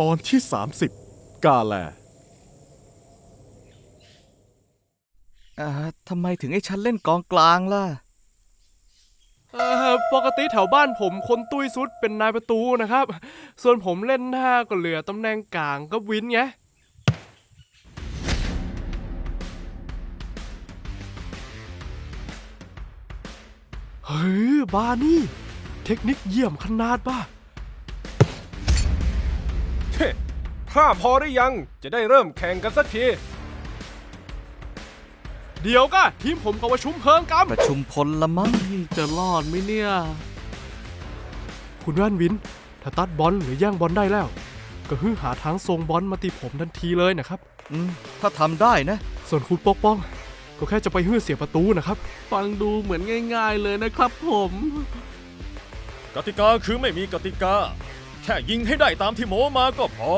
ตอนที่ 30 กาแลอ่าทำไมถึงให้ฉันเล่นกองกลางล่ะ เอ่อปกติแถวบ้านผมคนตุ้ยสุดเป็นนายประตูนะครับ ส่วนผมเล่นหน้าก็เหลือตำแหน่งกลางกับวินไง เฮ้ย บานี่ เทคนิคเยี่ยมขนาดป่ะ ถ้าพอหรือยังจะได้เริ่มแข่งกันสักที เดี๋ยวก็ทีมผมเขาประชุมเพลิงกันประชุมพลละมั้งจะรอดไหมเนี่ย คุณแว่นวิน ถ้าตัดบอลหรือแย่งบอลได้แล้ว ก็ฮือหาทางส่งบอลมาตีผมทันทีเลยนะครับ อืมถ้าทำได้นะ ส่วนคุณปกป้อง ก็แค่จะไปฮื้อเสียประตูนะครับ ฟังดูเหมือนง่าย ๆ เลยนะครับผม กติกาคือไม่มีกติกา แค่ยิงให้ได้ตามที่โมมาก็พอ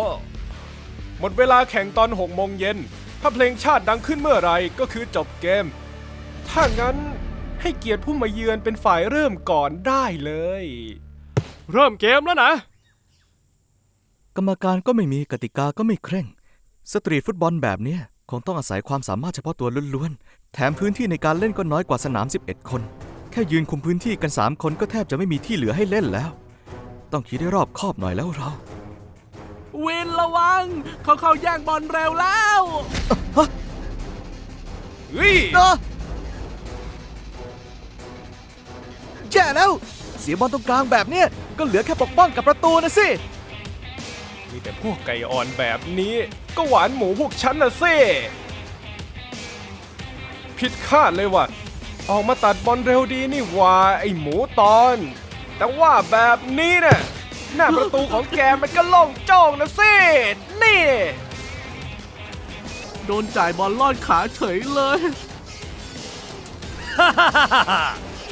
หมดเวลาแข่งตอน6โมงเย็น ถ้าเพลงชาติดังขึ้นเมื่อไหรก็คือจบเกม ถ้างั้นให้เกียรติผู้มาเยือนเป็นฝ่ายเริ่มก่อนได้เลย เริ่มเกมแล้วนะ กรรมการก็ไม่มีกติกาก็ไม่เคร่ง สตรีทฟุตบอลแบบเนี้ยคงต้องอาศัยความสามารถเฉพาะตัวล้วนๆ แถมพื้นที่ในการเล่นก็น้อยกว่าสนาม 11 คน แค่ยืนคุมพื้นที่กัน 3 คนก็แทบจะไม่มีที่เหลือให้เล่นแล้ว ต้องคิดให้รอบคอบหน่อยแล้วเราวิน ระวัง เขาเข้าแย่งบอลเร็วแล้วเฮ้ยแย่แล้ว เสียบอลตรงกลางแบบเนี้ยก็เหลือแค่ปกป้องกับประตูนะสิ มีแต่พวกไก่อ่อนแบบนี้ ก็หวานหมูพวกฉันนะเซ่ผิดคาดเลยว่ะ ออกมาตัดบอลเร็วดีนี่หว่าไอหมูตอน แต่ว่าแบบนี้เนี่ย หน้าประตูของแกมันก็โล่งโจ้งนะเซ่นี่ โดนจ่ายบอลลอดขาเฉยเลย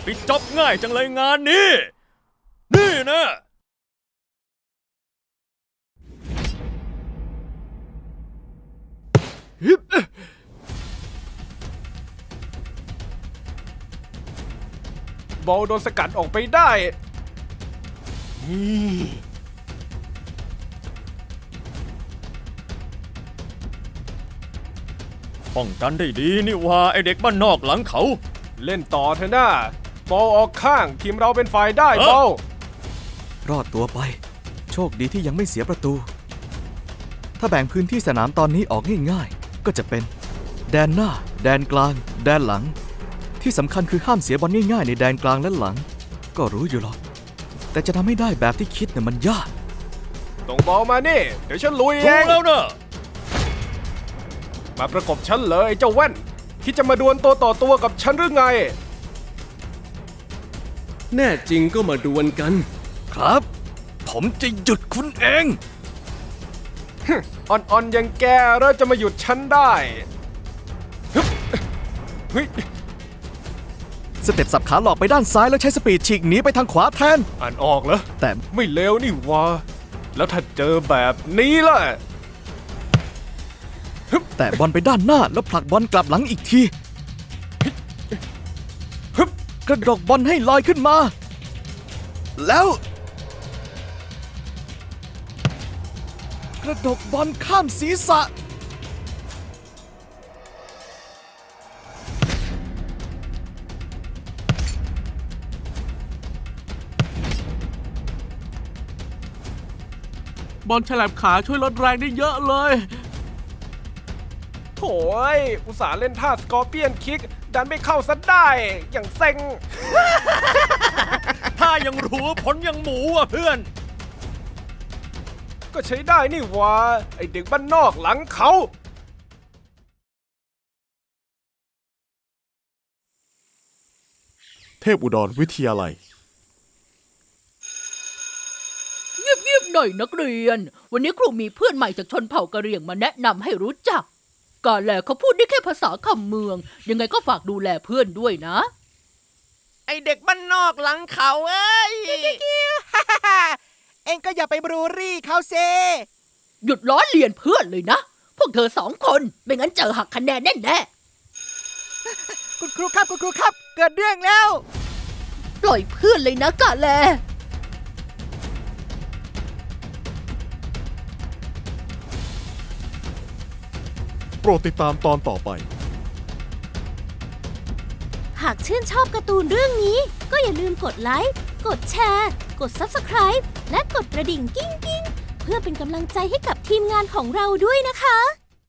ปิดจบง่ายจังเลยงานนี้ นี่นะ บอลโดนสกัดออกไปได้ ป้องกันได้ดีนี่ว่าไอเด็กบ้านนอกหลังเขา เล่นต่อเถอะนะบอลออกข้างทีมเราเป็นฝ่ายได้เอ้อบอลรอดตัวไป โชคดีที่ยังไม่เสียประตู ถ้าแบ่งพื้นที่สนามตอนนี้ออกง่ายๆ ก็จะเป็น แดนหน้า แดนกลาง แดนหลัง ที่สำคัญคือห้ามเสียบอลง่ายๆในแดนกลางและหลัง ก็รู้อยู่หรอก แต่จะทำให้ได้แบบที่คิดเนี่ยมันยาก ส่งบอลมานี่ เดี๋ยวฉันลุยเอรู้งแล้วนะมาประกบฉันเลยเจ้าแว่น คิดจะมาดวลตัวต่อตัวกับฉันหรือไง แน่จริงก็มาดวลกัน ครับ ผมจะหยุดคุณเอง อ่อนๆอย่างแกแล้วจะมาหยุดฉันได้ฮึบเฮ้ย สเต็ปสับขาหลอกไปด้านซ้ายแล้วใช้สปีดฉีกหนีไปทางขวาแทน อ่านออกเหรอ แต่ไม่เลวนี่หวะแล้วถ้าเจอแบบนี้ล่ะ แต่บอลไปด้านหน้าแล้วผลักบอลกลับหลังอีกทีฮึบกระดกบอลให้ลอยขึ้นมา แล้ว กระดกบอลข้ามศีรษะ บอลฉลับขาช่วยลดแรงได้เยอะเลย โถยอุตส่าห์เล่นท่าสกอร์เปียนคิก ดันไม่เข้าซะได้ อย่างเซ็ง ถ้ายังรู้ผลยังหมูอะเพื่อน ก็ใช้ได้นี่หวะไอเด็กบ้านนอกหลังเขา เทพอุดรวิทยาลัย เงียบๆหน่อยนักเรียน วันนี้ครูมีเพื่อนใหม่จากชนเผ่ากะเหรี่ยงมาแนะนำให้รู้จักกาแลเขาพูดได้แค่ภาษาคำเมือง ยังไงก็ฝากดูแลเพื่อนด้วยนะ ไอเด็กบ้านนอกหลังเขาเอ้ย เอ็งก็อย่าไปบรูรี่เขาเซ หยุดล้อเลียนเพื่อนเลยนะ พวกเธอสองคน ไม่งั้นเจอหักคะแนนแน่คุณครูครับคุณครูครับ เกิดเรื่องแล้วๆปล่อยเพื่อนเลยนะกาแล รดติดตามตอนต่อไป หากชื่นชอบการ์ตูนเรื่องนี้ ก็อย่าลืมกดไลค์ กดแชร์ กด Subscribe และกดกระดิ่งกิ้งกิ้งๆเพื่อเป็นกำลังใจให้กับทีมงานของเราด้วยนะคะ